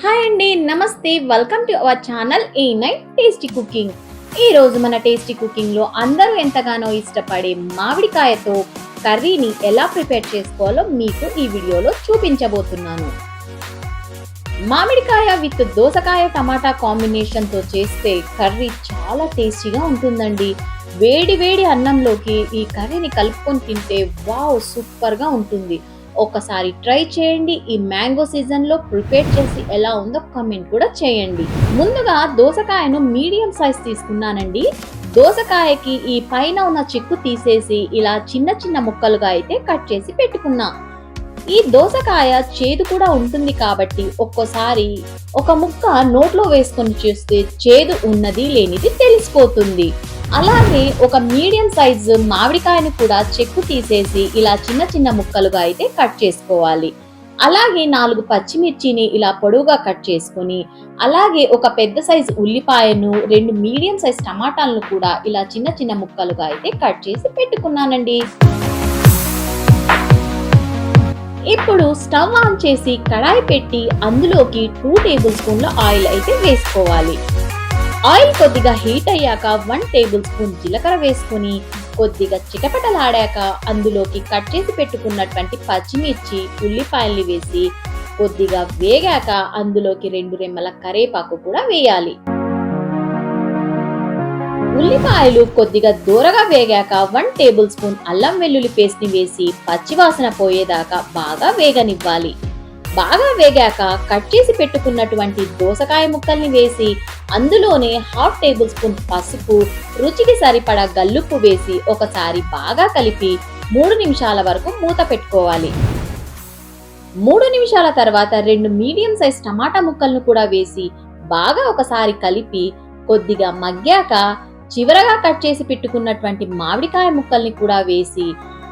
Hi అండి నమస్తే. Welcome to our channel A night tasty cooking ఈ రోజు మన టేస్టీ కుకింగ్లో అందరూ ఎంతగానో ఇష్టపడే మామిడికాయతో కర్రీని ఎలా ప్రిపేర్ చేసుకోవాలో మీకు ఈ వీడియోలో చూపించబోతున్నాను. మామిడికాయ విత్ దోసకాయ టమాటా కాంబినేషన్తో చేస్తే కర్రీ చాలా టేస్టీగా ఉంటుందండి. వేడి వేడి అన్నంలోకి ఈ కర్రీని కలుపుకొని తింటే వావ్ సూపర్గా ఉంటుంది. ఒకసారి ట్రై చేయండి. ఈ మ్యాంగో సీజన్లో ప్రిపేర్ చేసి ఎలా ఉందో కమెంట్ కూడా చేయండి. ముందుగా దోసకాయను మీడియం సైజ్ తీసుకున్నానండి. దోసకాయకి ఈ పైన ఉన్న చిక్కు తీసేసి ఇలా చిన్న చిన్న ముక్కలుగా అయితే కట్ చేసి పెట్టుకున్నా. ఈ దోసకాయ చేదు కూడా ఉంటుంది కాబట్టి ఒక్కోసారి ఒక ముక్క నోట్లో వేసుకొని చూస్తే చేదు ఉన్నది లేనిది తెలిసిపోతుంది. అలాగే ఒక మీడియం సైజు మామిడికాయను కూడా చెక్కు తీసేసి ఇలా చిన్న చిన్న ముక్కలుగా అయితే కట్ చేసుకోవాలి. అలాగే నాలుగు పచ్చిమిర్చిని ఇలా పొడవుగా కట్ చేసుకొని అలాగే ఒక పెద్ద సైజు ఉల్లిపాయను రెండు మీడియం సైజ్ టమాటాలను కూడా ఇలా చిన్న చిన్న ముక్కలుగా అయితే కట్ చేసి పెట్టుకున్నానండి. ఇప్పుడు స్టవ్ ఆన్ చేసి కడాయి పెట్టి అందులోకి టూ టేబుల్ స్పూన్ల ఆయిల్ అయితే వేసుకోవాలి. ఆయిల్ కొద్దిగా హీట్ అయ్యాక వన్ టేబుల్ స్పూన్ జీలకర్ర వేసుకొని కొద్దిగా చిటపటలాడాక అందులోకి కట్ చేసి పెట్టుకున్నటువంటి పచ్చిమిర్చి ఉల్లిపాయల్ని వేసి కొద్దిగా వేగాక అందులోకి రెండు రెమ్మల కరేపాకు కూడా వేయాలి. ఉల్లిపాయలు కొద్దిగా దూరగా వేగాక వన్ టేబుల్ స్పూన్ అల్లం వెల్లుల్లి పేస్ట్ని వేసి పచ్చివాసన పోయేదాకా బాగా వేగనివ్వాలి. బాగా వేగాక కట్ చేసి పెట్టుకున్నటువంటి దోసకాయ ముక్కల్ని వేసి అందులోనే హాఫ్ టేబుల్ స్పూన్ పసుపు రుచికి సరిపడా గల్లుప్పు వేసి ఒకసారి బాగా కలిపి మూడు నిమిషాల వరకు మూత పెట్టుకోవాలి. మూడు నిమిషాల తర్వాత రెండు మీడియం సైజ్ టమాటా ముక్కలను కూడా వేసి బాగా ఒకసారి కలిపి కొద్దిగా మగ్గాక చివరగా కట్ చేసి పెట్టుకున్నటువంటి మామిడికాయ ముక్కల్ని కూడా వేసి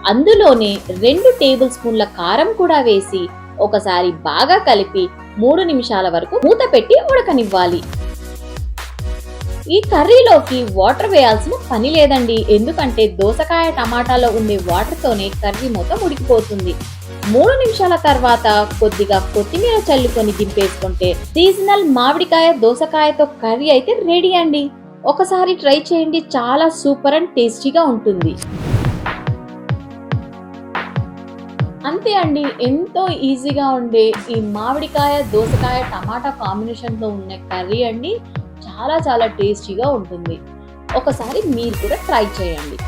అందులోనే రెండు టేబుల్ స్పూన్ల కారం కూడా వేసి ఒకసారి బాగా కలిపి మూడు నిమిషాల వరకు మూత పెట్టి ఉడకనివ్వాలి. ఈ కర్రీలోకి వాటర్ వేయాల్సిన పని లేదండి. ఎందుకంటే దోసకాయ టమాటాలో ఉండే వాటర్తోనే కర్రీ మొత్తం ఉడికిపోతుంది. మూడు నిమిషాల తర్వాత కొద్దిగా కొత్తిమీర చల్లుకొని దింపేసుకుంటే సీజనల్ మామిడికాయ దోసకాయతో కర్రీ అయితే రెడీ అండి. ఒకసారి ట్రై చేయండి. చాలా సూపర్ అండ్ టేస్టీగా ఉంటుంది. అంతే అండి. ఎంతో ఈజీగా ఉండే ఈ మామిడికాయ దోసకాయ టమాటా కాంబినేషన్లో ఉన్న కర్రీ అండి చాలా చాలా టేస్టీగా ఉంటుంది. ఒకసారి మీరు కూడా ట్రై చేయండి.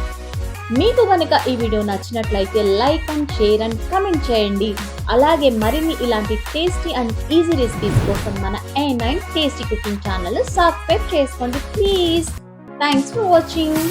మీకు కనుక ఈ వీడియో నచ్చినట్లయితే like and share and comment చేయండి. అలాగే మరిన్ని ఇలాంటి టేస్టీ అండ్ ఈజీ రెసిపీస్ కోసం మన A nine tasty cooking channel subscribe చేసుకోండి ప్లీజ్. Thanks for watching